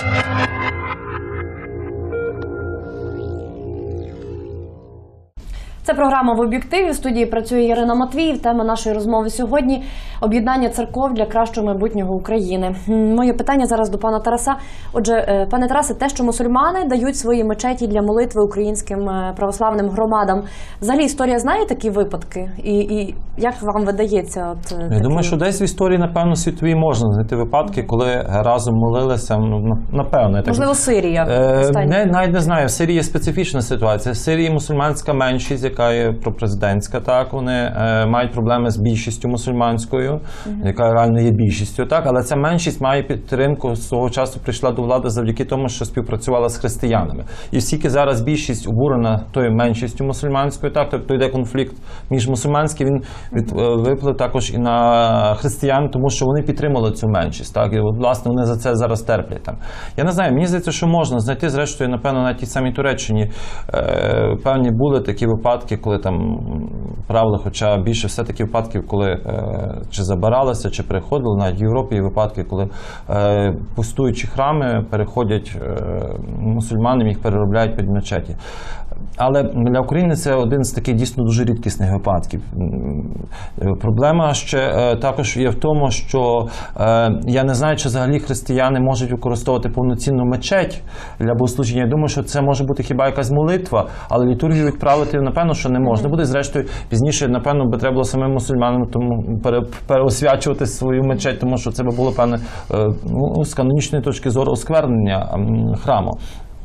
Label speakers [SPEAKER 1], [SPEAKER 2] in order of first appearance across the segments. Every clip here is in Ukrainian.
[SPEAKER 1] Thank you. Це програма в об'єктиві. В студії працює Ірина Матвіїв. Тема нашої розмови сьогодні об'єднання церков для кращого майбутнього України. Моє питання зараз до пана Тараса. Отже, е, пане Тарасе, те, що мусульмани дають свої мечеті для молитви українським е, православним громадам. Взагалі історія знає такі випадки? І, і як вам видається? От, е,
[SPEAKER 2] Я
[SPEAKER 1] такі-
[SPEAKER 2] думаю, що десь в історії, напевно, світовій можна знайти випадки, коли разом молилися. Ну, на- напевно, я так
[SPEAKER 1] можливо Сирія.
[SPEAKER 2] Е, не, навіть не знаю. В Сирії є специфічна ситуація. В Сирії мусульманська меншість, яка є пропрезидентська, так вони е, мають проблеми з більшістю мусульманською, яка реально є більшістю, так але ця меншість має підтримку свого часу прийшла до влади завдяки тому, що співпрацювала з християнами. І оскільки зараз більшість обурена тою меншістю мусульманською, так тобто йде конфлікт між мусульманським, він від, е, виплив також і на християн, тому що вони підтримали цю меншість. Так і от, власне вони за це зараз терплять там. Я не знаю, мені здається, що можна знайти, зрештою, напевно, на тій самій Туреччині е, певні були такі випадки, коли там правили, хоча більше все таки випадків, коли е, чи забиралися, чи переходили навіть в Європі є випадки, коли е, пустуючі храми переходять е, мусульманам, їх переробляють під мечеті. Але для України це один з таких дійсно дуже рідкісних випадків. Е, Проблема ще е, також є в тому, що е, я не знаю, чи взагалі християни можуть використовувати повноцінну мечеть для богослужіння. Я думаю, що це може бути хіба якась молитва, але літургію відправити напевно, що не можна. Буде зрештою пізніше, напевно, би треба було самим мусульманам тому пере, переосвячувати свою мечеть, тому що це би було певне ну, з канонічної точки зору осквернення храму.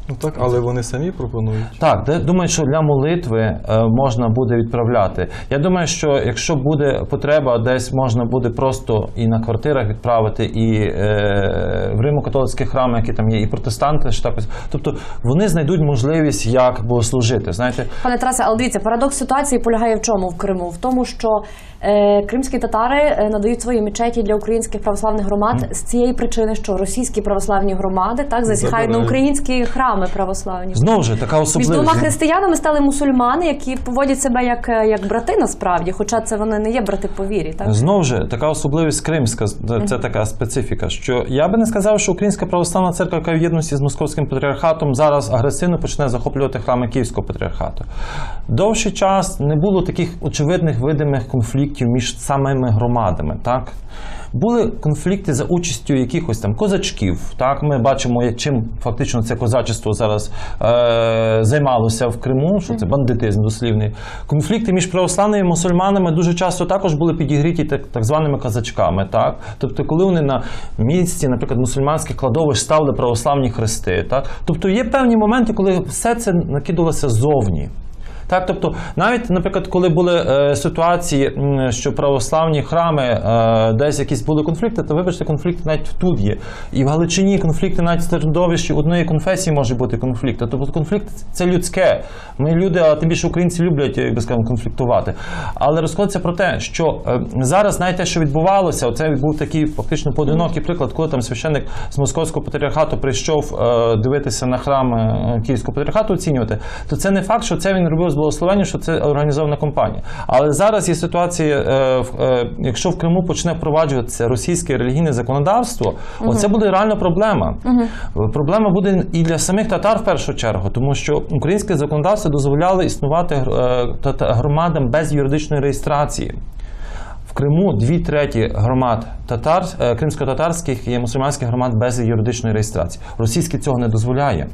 [SPEAKER 3] Ну так, але вони самі пропонують.
[SPEAKER 2] Так, де думаю, що для молитви е, можна буде відправляти. Я думаю, що якщо буде потреба, десь можна буде просто і на квартирах відправити, і е, в Римо-католицьких храмах, які там є, і протестанти ж також. Тобто вони знайдуть можливість як богослужити. Знаєте,
[SPEAKER 1] Пане Тарасе, але дивіться, парадокс ситуації полягає в чому в Криму? В тому, що е, кримські татари е, надають свої мечеті для українських православних громад з цієї причини, що російські православні громади так засіхають на
[SPEAKER 3] Забирають.
[SPEAKER 1] українські храми православні.
[SPEAKER 2] знову ж така
[SPEAKER 1] Між
[SPEAKER 2] особливість.
[SPEAKER 1] двома християнами стали мусульмани, які поводять себе як, е, як брати насправді, хоча це вони не є брати по вірі. Так
[SPEAKER 2] Знову ж така особливість кримська, це це така специфіка. Що я би не сказав, що Українська православна церква, яка в єдності з московським патріархатом, зараз агресивно почне захоплювати храми Київського патріархату. Довший час не було таких очевидних видимих конфліктів між самими громадами. Так були конфлікти за участю якихось там козачків. Так, ми бачимо, як чим фактично це козачество зараз е, займалося в Криму, що це бандитизм дослівний. Конфлікти між православними і мусульманами дуже часто також були підігріті так, так званими казачками. Так, тобто, коли вони на місці, наприклад, мусульманських кладовищ ставили православні хрести. Так, тобто є певні моменти, коли все це накидалося зовні. Так, тобто, навіть, наприклад, коли були е, ситуації, що православні храми е, десь якісь були конфлікти, то вибачте, конфлікти навіть тут є. І в Галичині конфлікти навіть в середовищі одної конфесії може бути конфлікт. Тобто конфлікт це людське. Ми люди, а тим більше українці люблять, як би скажемо, конфліктувати. Але розходиться про те, що е, зараз навіть те, що відбувалося, оце був такий фактично поодинокий приклад, коли там священник з московського патріархату прийшов е, дивитися на храм е, Київського патріархату, оцінювати, то це не факт, що це він робив з благословенням, що це організована компанія. Але зараз є ситуація, е, е, якщо в Криму почне впроваджуватися російське релігійне законодавство, оце буде реальна проблема. Е, Проблема буде і для самих татар в першу чергу, тому що українське законодавство дозволяло існувати е, громадам без юридичної реєстрації. В Криму дві треті громад татар, кримсько-татарських і мусульманських громад без юридичної реєстрації. Російське цього не дозволяє.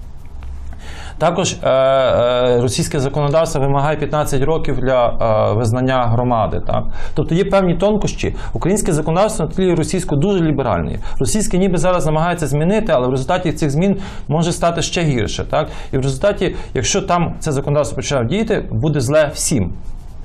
[SPEAKER 2] Також е, е, російське законодавство вимагає 15 років для е, визнання громади. Так? Тобто є певні тонкощі. Українське законодавство на тлі російського дуже ліберальне. Російське ніби зараз намагається змінити, але в результаті цих змін може стати ще гірше. Так? І в результаті, якщо там це законодавство почне діяти, буде зле всім.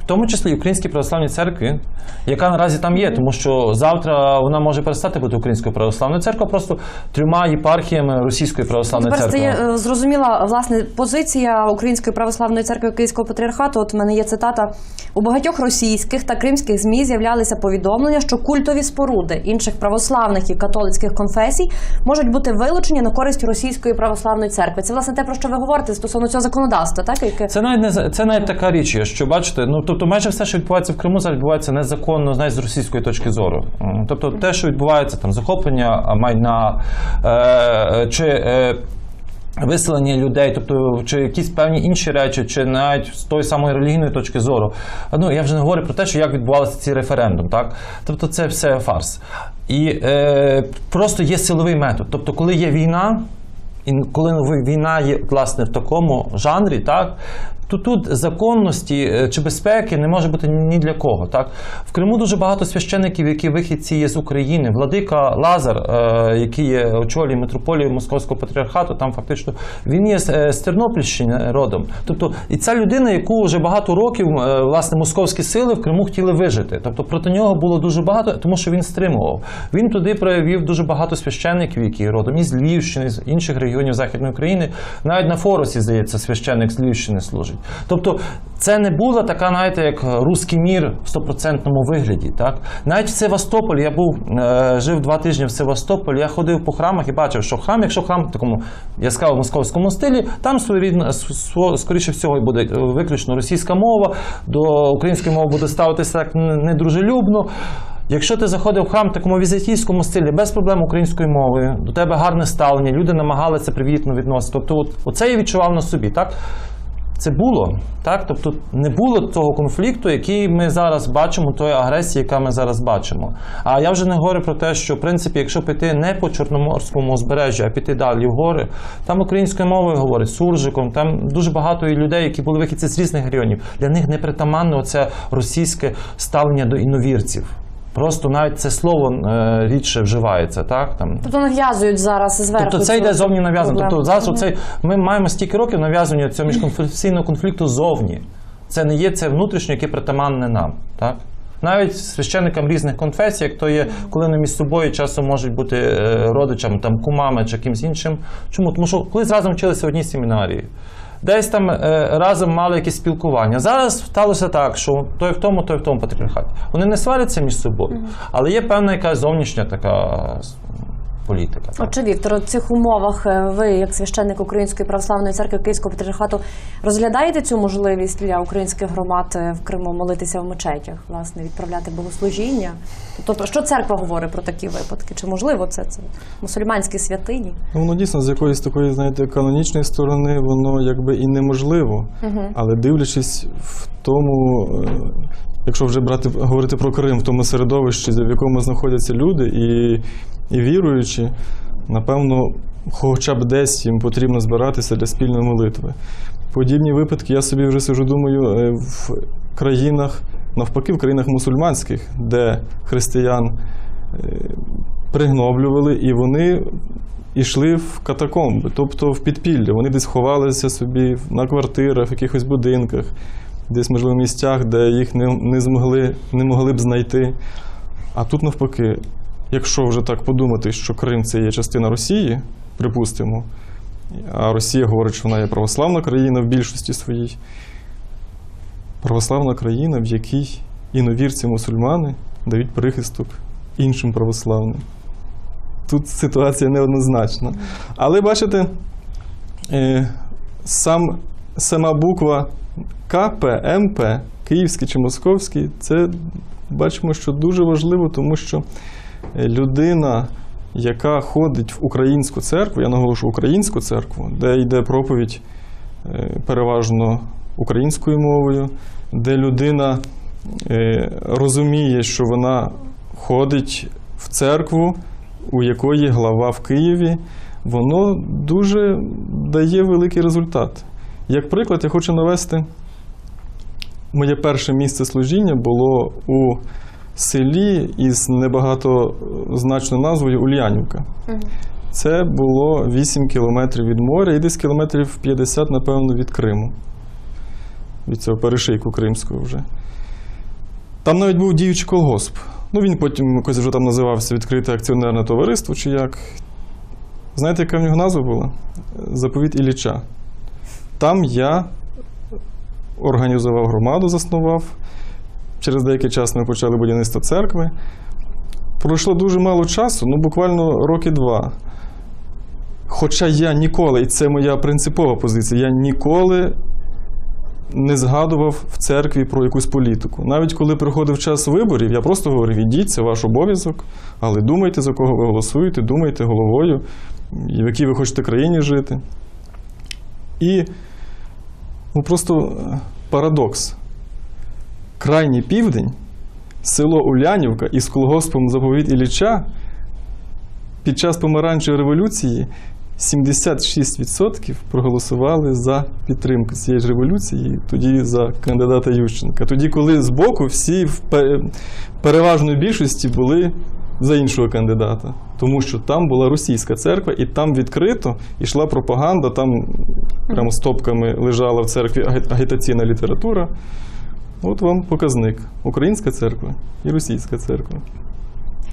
[SPEAKER 2] В тому числі Українській православній церкві, яка наразі там є, тому що завтра вона може перестати бути українською православною церквою, просто трьома єпархіями Російської православної
[SPEAKER 1] Тепер
[SPEAKER 2] церкви.
[SPEAKER 1] стає е, зрозуміла власне позиція Української православної церкви Київського патріархату. От в мене є цитата у багатьох російських та кримських змі з'являлися повідомлення, що культові споруди інших православних і католицьких конфесій можуть бути вилучені на користь російської православної церкви. Це власне те про що ви говорите стосовно цього законодавства, так яке
[SPEAKER 2] Це навіть не це навіть така річ, є, що бачите, ну тобто тобто, майже все, що відбувається в Криму, зараз відбувається незаконно, знаєш, з російської точки зору. Тобто, те, що відбувається там захоплення майна е, чи. Е, Виселення людей, тобто чи якісь певні інші речі, чи навіть з тої самої релігійної точки зору. Ну я вже не говорю про те, що як відбувалися ці референдум, так тобто це все фарс. І е, просто є силовий метод. Тобто, коли є війна, і коли війна є власне в такому жанрі, так то тут законності е, чи безпеки не може бути ні для кого. Так в Криму дуже багато священиків, які вихідці є з України. Владика Лазар, е, який є очолює митрополію Московського патріархату, там фактично він є з, е, з Тернопільщини родом. Тобто, і ця людина, яку вже багато років власне московські сили в Криму хотіли вижити. Тобто проти нього було дуже багато, тому що він стримував. Він туди проявив дуже багато священиків, які родом із Львівщини, з інших регіонів Західної України. Навіть на Форосі, здається, священик з Львівщини служить. Тобто, це не була така, знаєте, як руський мір в стопроцентному вигляді. Так? Навіть в Севастополі я був, е, жив два тижні в Севастополі, я ходив по храмах і бачив, що храм, якщо храм в такому яскраво московському стилі, там скоріше всього, буде е, виключно російська мова, до української мови буде ставитися так недружелюбно. Якщо ти заходив в храм в такому візитійському стилі, без проблем українською мовою, до тебе гарне ставлення, люди намагалися привітно відносити. Тобто, от, оце я відчував на собі, так? Це було, так? Тобто не було того конфлікту, який ми зараз бачимо, тої агресії, яка ми зараз бачимо. А я вже не говорю про те, що в принципі, якщо піти не по Чорноморському узбережжю, а піти далі в гори, там українською мовою говорять суржиком, там дуже багато людей, які були вихідці з різних регіонів. Для них не притаманне оце російське ставлення до іновірців. Просто навіть це слово е, рідше вживається, так? Там,
[SPEAKER 1] Тобто нав'язують зараз зверху.
[SPEAKER 2] Тобто це йде зовні нав'язано. Тобто зараз
[SPEAKER 1] Мгм.
[SPEAKER 2] оцей, ми маємо стільки років нав'язування цього міжконфесійного конфлікту зовні. Це не є це внутрішнє, яке притаманне нам. Так? Навіть священникам різних конфесій, як то є, коли вони між собою часом можуть бути е, родичами, там, кумами чи кимось іншим. Чому? Тому що колись разом вчилися в одній семінарії. Десь там е, разом мали якісь спілкування. Зараз сталося так, що той в тому, той в тому патріархаті. Вони не сваряться між собою, але є певна якась зовнішня така політика.
[SPEAKER 1] Отже, Віктор, у цих умовах е, ви, як священник Української православної церкви Київського патріархату, розглядаєте цю можливість для українських громад е, в Криму молитися в мечетях, власне, відправляти богослужіння? Тобто, що церква говорить про такі випадки? Чи можливо це? Це мусульманські святині?
[SPEAKER 3] Ну, воно дійсно з якоїсь такої, знаєте, канонічної сторони, воно якби і неможливо. Але дивлячись в тому, е, якщо вже брати, говорити про Крим, в тому середовищі, в якому знаходяться люди і, і віруючі, напевно, хоча б десь їм потрібно збиратися для спільної молитви. Подібні випадки я собі вже сижу, думаю, е, в країнах, навпаки, в країнах мусульманських, де християн е, пригноблювали, і вони йшли в катакомби, тобто в підпілля. Вони десь ховалися собі на квартирах, в якихось будинках, десь, можливо, в місцях, де їх не, не змогли, не могли б знайти. А тут навпаки, якщо вже так подумати, що Крим це є частина Росії, припустимо, а Росія говорить, що вона є православна країна в більшості своїй. Православна країна, в якій іновірці мусульмани дають прихисток іншим православним. Тут ситуація неоднозначна. Але бачите, е, сам, сама буква КП, МП, Київський чи Московський, це бачимо, що дуже важливо, тому що е, людина, яка ходить в українську церкву, я наголошую українську церкву, де йде проповідь е, переважно українською мовою, де людина е, розуміє, що вона ходить в церкву, у якої глава в Києві, воно дуже дає великий результат. Як приклад, я хочу навести, моє перше місце служіння було у селі із небагатозначною назвою Ульянівка. Це було 8 кілометрів від моря і десь кілометрів 50, напевно, від Криму. Від цього перешийку кримського вже. Там навіть був діючий колгосп. Ну, він потім якось вже там називався відкрите акціонерне товариство чи як. Знаєте, яка в нього назва була? Заповіт Ілліча. Там я організував громаду, заснував. Через деякий час ми почали будівництво церкви. Пройшло дуже мало часу, ну буквально роки два. Хоча я ніколи, і це моя принципова позиція, я ніколи не згадував в церкві про якусь політику. Навіть коли приходив час виборів, я просто говорив: ідіть, це ваш обов'язок, але думайте, за кого ви голосуєте, думайте головою, в якій ви хочете країні жити. І ну, просто е, парадокс. Крайній південь, село Улянівка із колгоспом заповідь Ілліча під час помаранчевої революції 76% проголосували за підтримку цієї ж революції, тоді за кандидата Ющенка. Тоді, коли збоку всі в переважної більшості були за іншого кандидата, тому що там була російська церква, і там відкрито йшла пропаганда, там прямо стопками лежала в церкві агітаційна література. От вам показник: українська церква і російська церква.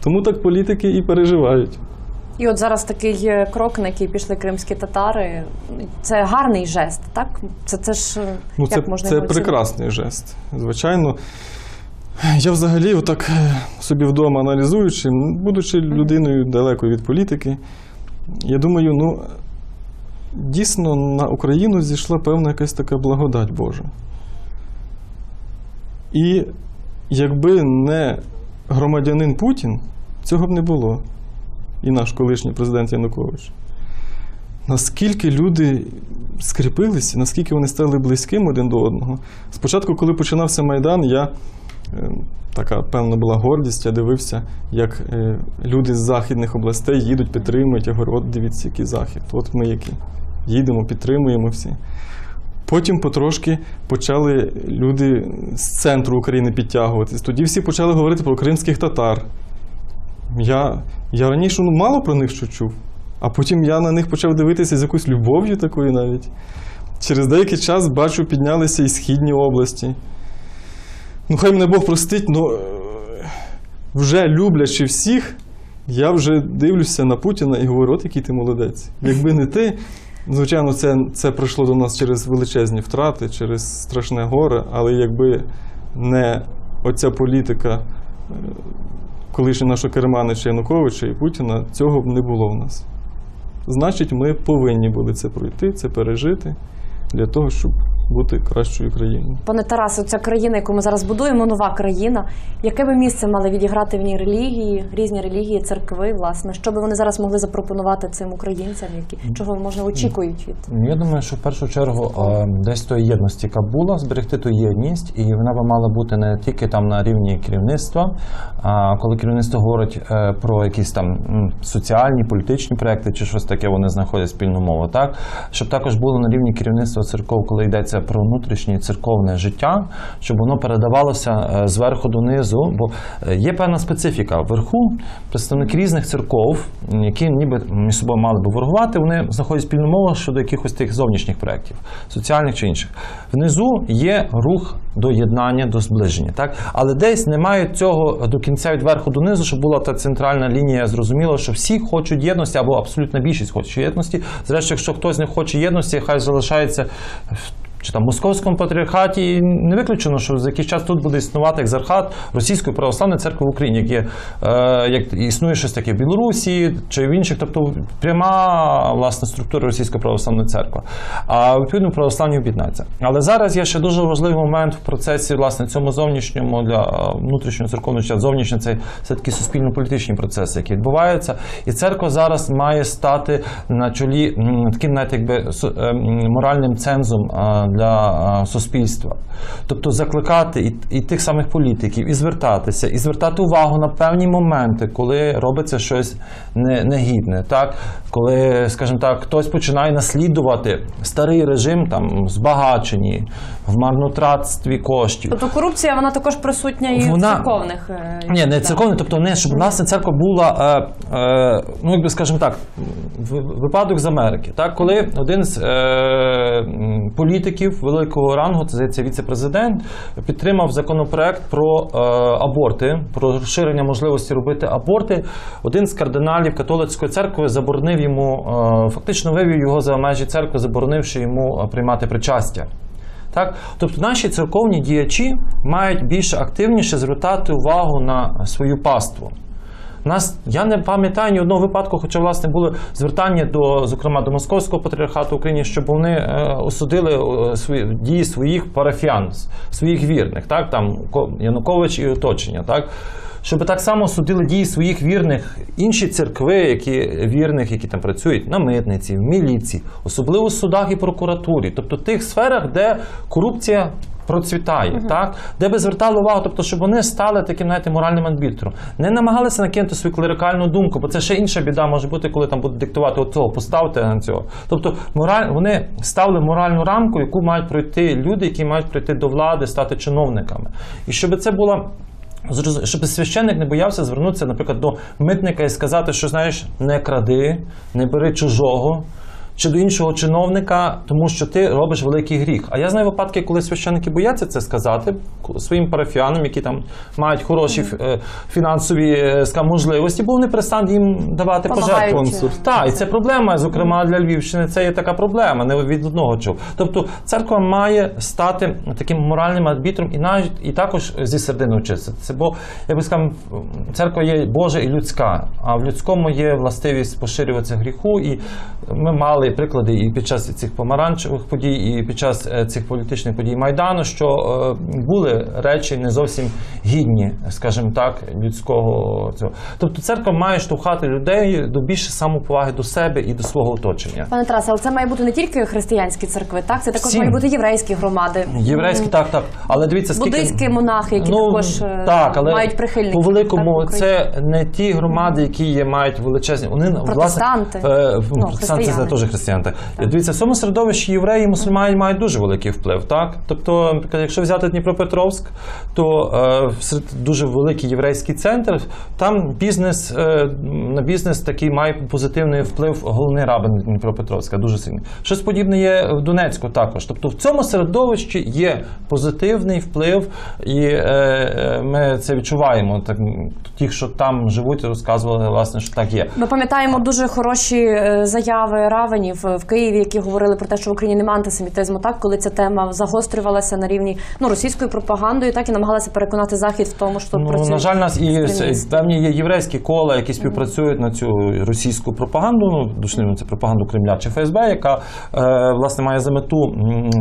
[SPEAKER 3] Тому так політики і переживають.
[SPEAKER 1] І от зараз такий крок, на який пішли кримські татари. Це гарний жест, так? Це, це ж
[SPEAKER 3] Ну, це,
[SPEAKER 1] можна
[SPEAKER 3] це прекрасний жест. Звичайно. Я взагалі, отак е, собі вдома аналізуючи, будучи людиною далекою від політики, я думаю, ну дійсно на Україну зійшла певна якась така благодать Божа. І якби не громадянин Путін, цього б не було. І наш колишній президент Янукович. Наскільки люди скріпилися, наскільки вони стали близькими один до одного. Спочатку, коли починався Майдан, я така певна була гордість, я дивився, як е, люди з західних областей їдуть, підтримують. Я говорю, от дивіться, який захід, от ми які. Їдемо, підтримуємо всі. Потім потрошки почали люди з центру України підтягуватись. Тоді всі почали говорити про кримських татар. Я, я раніше ну, мало про них що чув, а потім я на них почав дивитися з якоюсь любов'ю такою навіть. Через деякий час бачу, піднялися і східні області. Ну, хай мене Бог простить, ну е, вже люблячи всіх, я вже дивлюся на Путіна і говорю, от який ти молодець. Якби не ти, звичайно, це, це пройшло до нас через величезні втрати, через страшне горе, але якби не оця політика е, колишнього нашого керманича Януковича і Путіна, цього б не було в нас. Значить, ми повинні були це пройти, це пережити для того, щоб бути кращою країною.
[SPEAKER 1] Пане Тарасе, ця країна, яку ми зараз будуємо, нова країна. Яке би місце мали відіграти в ній релігії, різні релігії, церкви, власне, що би вони зараз могли запропонувати цим українцям, які чого може очікують від
[SPEAKER 2] Ну, Я думаю, що в першу чергу е, десь тої єдності, яка була, зберегти ту єдність, і вона би мала бути не тільки там на рівні керівництва. А коли керівництво говорить е, про якісь там соціальні, політичні проекти чи щось таке, вони знаходять спільну мову, так щоб також було на рівні керівництва церков, коли йдеться про внутрішнє церковне життя, щоб воно передавалося е, зверху донизу. Бо е, є певна специфіка вверху. Представники різних церков, які ніби між собою мали би ворогувати, вони знаходять спільну мову щодо якихось тих зовнішніх проєктів, соціальних чи інших. Внизу є рух до єднання, до зближення. Так? Але десь немає цього до кінця від верху донизу, щоб була та центральна лінія. Зрозуміло, що всі хочуть єдності, або абсолютна більшість хоче єдності. Зрештою, якщо хтось не хоче єдності, хай залишається. в- Чи там московському патріархаті не виключено, що за якийсь час тут буде існувати екзархат Російської православної церкви в Україні, як, є, е, як існує щось таке в Білорусі чи в інших, тобто пряма власне структура Російської православної церкви. А відповідно православні об'єднаються. Але зараз є ще дуже важливий момент в процесі, власне, цьому зовнішньому для е, внутрішнього церковного життя. Зовнішнє це все таки суспільно-політичні процеси, які відбуваються. І церква зараз має стати на чолі таким, навіть якби е, моральним цензом е, для е, суспільства. Тобто закликати і, і тих самих політиків, і звертатися, і звертати увагу на певні моменти, коли робиться щось не, негідне. Так? Коли, скажімо так, хтось починає наслідувати старий режим там збагачені, в марнотратстві коштів.
[SPEAKER 1] тобто корупція, вона також присутня і
[SPEAKER 2] Вона-
[SPEAKER 1] в церковних е,
[SPEAKER 2] Ні, не
[SPEAKER 1] так.
[SPEAKER 2] церковне, тобто не щоб власне церква була, е, е, ну якби скажімо так, випадок з Америки. Так, коли один з е, м, політиків великого рангу, це здається, віце-президент, підтримав законопроект про е, аборти, про розширення можливості робити аборти. Один з кардиналів католицької церкви заборонив йому, е, фактично вивів його за межі церкви, заборонивши йому е, приймати причастя. Так? Тобто наші церковні діячі мають більш активніше звертати увагу на свою паству. Нас я не пам'ятаю ні одного випадку, хоча власне було звертання до, зокрема, до московського патріархату України, щоб вони е, осудили е, свої дії своїх парафіян, своїх вірних, так там Ко- Янукович і оточення, так. Щоб так само судили дії своїх вірних інші церкви, які вірних, які там працюють на митниці, в міліції, особливо в судах і прокуратурі, тобто в тих сферах, де корупція процвітає, так де би звертали увагу, тобто, щоб вони стали таким, знаєте, моральним арбітром. Не намагалися накинути свою клерикальну думку, бо це ще інша біда може бути, коли там будуть диктувати от цього, поставте на цього. Тобто, мораль вони ставили моральну рамку, яку мають пройти люди, які мають прийти до влади, стати чиновниками. І щоб це була щоб священник не боявся звернутися, наприклад, до митника і сказати, що знаєш, не кради, не бери чужого. Чи до іншого чиновника, тому що ти робиш великий гріх. А я знаю випадки, коли священники бояться це сказати своїм парафіянам, які там мають хороші е, фінансові е, можливості, бо вони перестануть їм давати пожертву. Так, і це проблема, зокрема для Львівщини. Це є така проблема, не від одного чув. Тобто церква має стати таким моральним арбітром і навіть і також зі середини вчитися. Це бо я би сказав, церква є Божа і людська, а в людському є властивість поширюватися гріху. І ми мали приклади і під час цих помаранчевих подій, і під час е, цих політичних подій Майдану, що е, були речі не зовсім гідні, скажімо так, людського цього.Тобто церква має штовхати людей до більше самоповаги до себе і до свого оточення.
[SPEAKER 1] Пане Тарасе, але це має бути не тільки християнські церкви, так? Це також мають бути єврейські громади.
[SPEAKER 2] Єврейські, так, так. Але дивіться, скільки...
[SPEAKER 1] Буддийські монахи, які також е,
[SPEAKER 2] так, але
[SPEAKER 1] мають прихильників.
[SPEAKER 2] По великому,
[SPEAKER 1] так,
[SPEAKER 2] це не ті громади, які є, мають величезні. Вони
[SPEAKER 1] Протестанти.
[SPEAKER 2] Власне,
[SPEAKER 1] Ну,
[SPEAKER 2] протестанти це теж християни. Дивіться, в цьому середовищі євреї і мусульмани мають дуже великий вплив. Так? Тобто, якщо взяти Дніпропетровськ, то е, дуже великий єврейський центр, там бізнес е, на бізнес такий має позитивний вплив головний рабин Дніпропетровська, дуже сильний. Щось подібне є в Донецьку також. Тобто в цьому середовищі є позитивний вплив, і е, е, ми це відчуваємо. Так, ті, що там живуть, розказували, власне, що так є.
[SPEAKER 1] Ми пам'ятаємо дуже хороші е, заяви равенів е, в Києві, які говорили про те, що в Україні немає антисемітизму, так коли ця тема загострювалася на рівні ну російською пропагандою, так і намагалася переконати захід в тому, що
[SPEAKER 2] Ну,
[SPEAKER 1] працює.
[SPEAKER 2] на жаль, нас і певні є єврейські кола, які співпрацюють на цю російську пропаганду. Ну, дослівно це пропаганду Кремля чи ФСБ, яка е, власне має за мету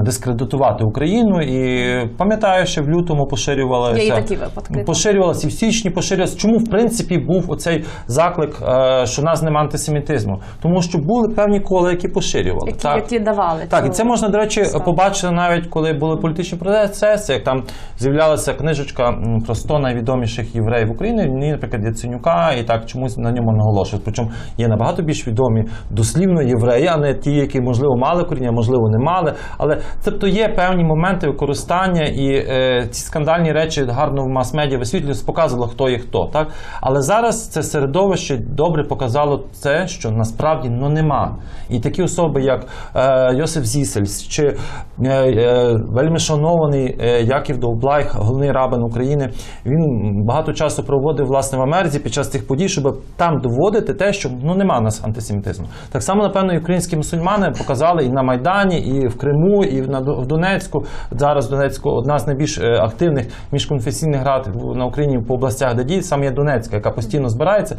[SPEAKER 2] дискредитувати Україну. І пам'ятаю, що в лютому поширювалася
[SPEAKER 1] і такі випадки.
[SPEAKER 2] Поширювалася і в січні поширювалася. Чому в принципі був оцей заклик, е, що в нас немає антисемітизму? Тому що були певні кола, які поширювали.
[SPEAKER 1] які,
[SPEAKER 2] так.
[SPEAKER 1] які давали.
[SPEAKER 2] Так, і це можна, до речі,
[SPEAKER 1] підставу.
[SPEAKER 2] побачити навіть коли були політичні процеси, як там з'являлася книжечка про 100 найвідоміших євреїв України, мені, наприклад, Яценюка, і так чомусь на ньому наголошують. Причому є набагато більш відомі дослівно євреї, а не ті, які, можливо, мали коріння, можливо, не мали. Але тобто є певні моменти використання, і е, ці скандальні речі гарно в мас-медіа висвітлювалися, показувало, хто є хто. Так? Але зараз це середовище добре показало це, що насправді ну, нема. І такі особи, як е, Йосиф Зісельс чи е, е, вельми шанований Яків Довблайх, головний рабин України, він багато часу проводив власне в Америці під час цих подій, щоб там доводити те, що ну нема нас антисемітизму. Так само, напевно, і українські мусульмани показали і на Майдані, і в Криму, і в Донецьку. Зараз в Донецьку одна з найбільш активних міжконфесійних рад на Україні по областях, де діють, саме є Донецька, яка постійно збирається.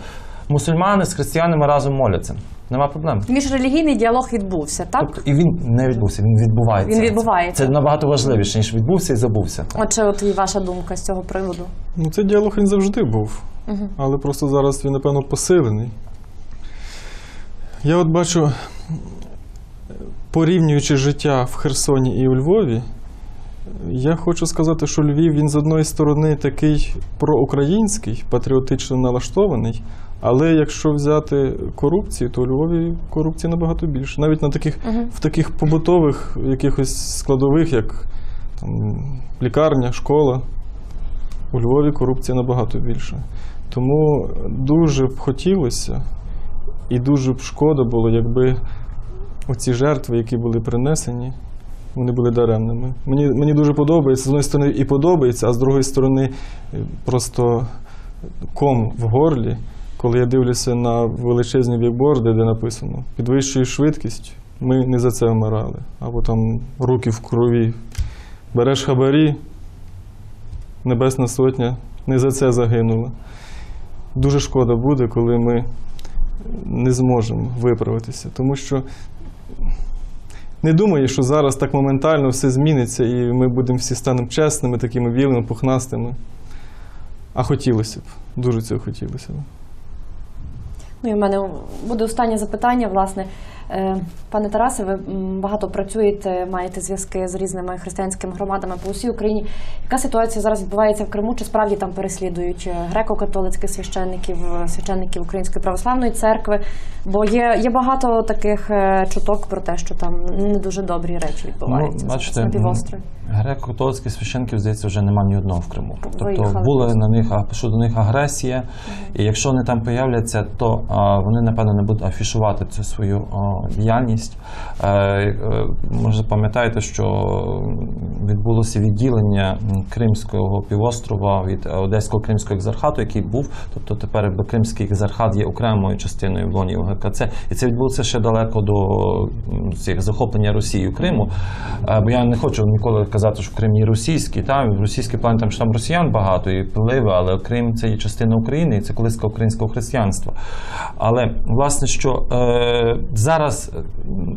[SPEAKER 2] Мусульмани з християнами разом моляться. Нема проблем.
[SPEAKER 1] Міжрелігійний діалог відбувся, так?
[SPEAKER 2] Тобто, і він не відбувся, він відбувається.
[SPEAKER 1] Він відбувається.
[SPEAKER 2] Це набагато важливіше, ніж відбувся і забувся.
[SPEAKER 1] Отже, от і ваша думка з цього приводу.
[SPEAKER 3] Ну, цей діалог він завжди був. Але просто зараз він, напевно, посилений. Я от бачу, порівнюючи життя в Херсоні і у Львові, я хочу сказати, що Львів він з одної сторони такий проукраїнський, патріотично налаштований. Але якщо взяти корупцію, то у Львові корупції набагато більше. Навіть на таких, в таких побутових якихось складових, як там, лікарня, школа, у Львові корупція набагато більше. Тому дуже б хотілося і дуже б шкода було, якби оці жертви, які були принесені, вони були даремними. Мені, мені дуже подобається, з однієї сторони і подобається, а з другої сторони е, просто ком в горлі, коли я дивлюся на величезні бікборди, де написано підвищує швидкість, ми не за це вмирали. Або там руки в крові. Береш хабарі, Небесна Сотня не за це загинула. дуже шкода буде, коли ми не зможемо виправитися. Тому що не думаю, що зараз так моментально все зміниться і ми будемо всі станемо чесними, такими вільними, пухнастими. А хотілося б, дуже цього хотілося б.
[SPEAKER 1] Ну і в мене буде останнє запитання. Власне, пане Тарасе, ви багато працюєте, маєте зв'язки з різними християнськими громадами по усій Україні. Яка ситуація зараз відбувається в Криму? Чи справді там переслідують е, греко-католицьких священників, е, священників Української православної церкви? Бо є, є багато таких е, чуток про те, що там не дуже добрі речі відбуваються
[SPEAKER 2] Ну, бачите,
[SPEAKER 1] на півострові.
[SPEAKER 2] Греко-католицьких священків, здається, вже немає ні одного в Криму. Тобто
[SPEAKER 1] Виїхали
[SPEAKER 2] були на них щодо них агресія, і якщо вони там появляться, то а, вони напевно не будуть афішувати цю свою а, діяльність. Е, е, може, пам'ятаєте, що відбулося відділення Кримського півострова від Одеського Кримського екзархату, який був. Тобто тепер Кримський екзархат є окремою частиною в лоні ОГКЦ. І це відбулося ще далеко до цих захоплення Росією Криму. Е, Бо я не хочу ніколи казати, що Крим є російський. Та? В російській плані там, там росіян багато і впливи, але Крим це є частина України, і це колиска українського християнства. Але власне, що е, зараз е,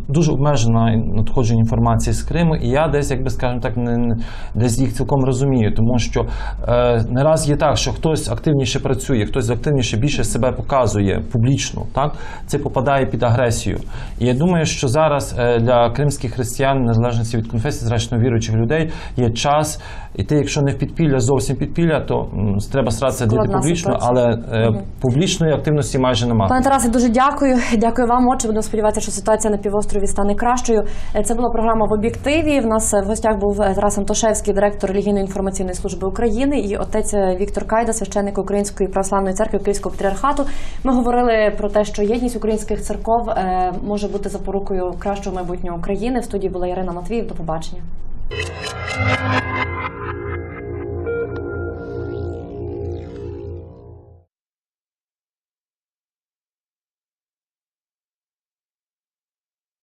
[SPEAKER 2] дуже обмежена надходження інформації з Криму, і я десь, якби скажімо так, не, не- десь їх цілком розумію, тому що е, не раз є так, що хтось активніше працює, хтось активніше більше себе показує публічно, так це попадає під агресію. І я думаю, що зараз е, для кримських християн, незалежно від конфесії, зрештою віруючих людей, є час іти, якщо не в підпілля, зовсім підпілля, то м, треба старатися діяти публічно,
[SPEAKER 1] ситуація.
[SPEAKER 2] але е, публічної активності майже немає.
[SPEAKER 1] Пане Тарасе, дуже дякую. Дякую вам. Отже, будемо сподіватися, що ситуація на півострові стане кращою. Е, Це була програма в об'єктиві. В нас е, в гостях був е, Тарас Антошевський, директор релігійної інформаційної служби України, і отець Віктор Кайда, священник Української православної церкви Київського патріархату. Ми говорили про те, що єдність українських церков може бути запорукою кращого майбутнього України. В студії була Ірина Матвіїв. До побачення.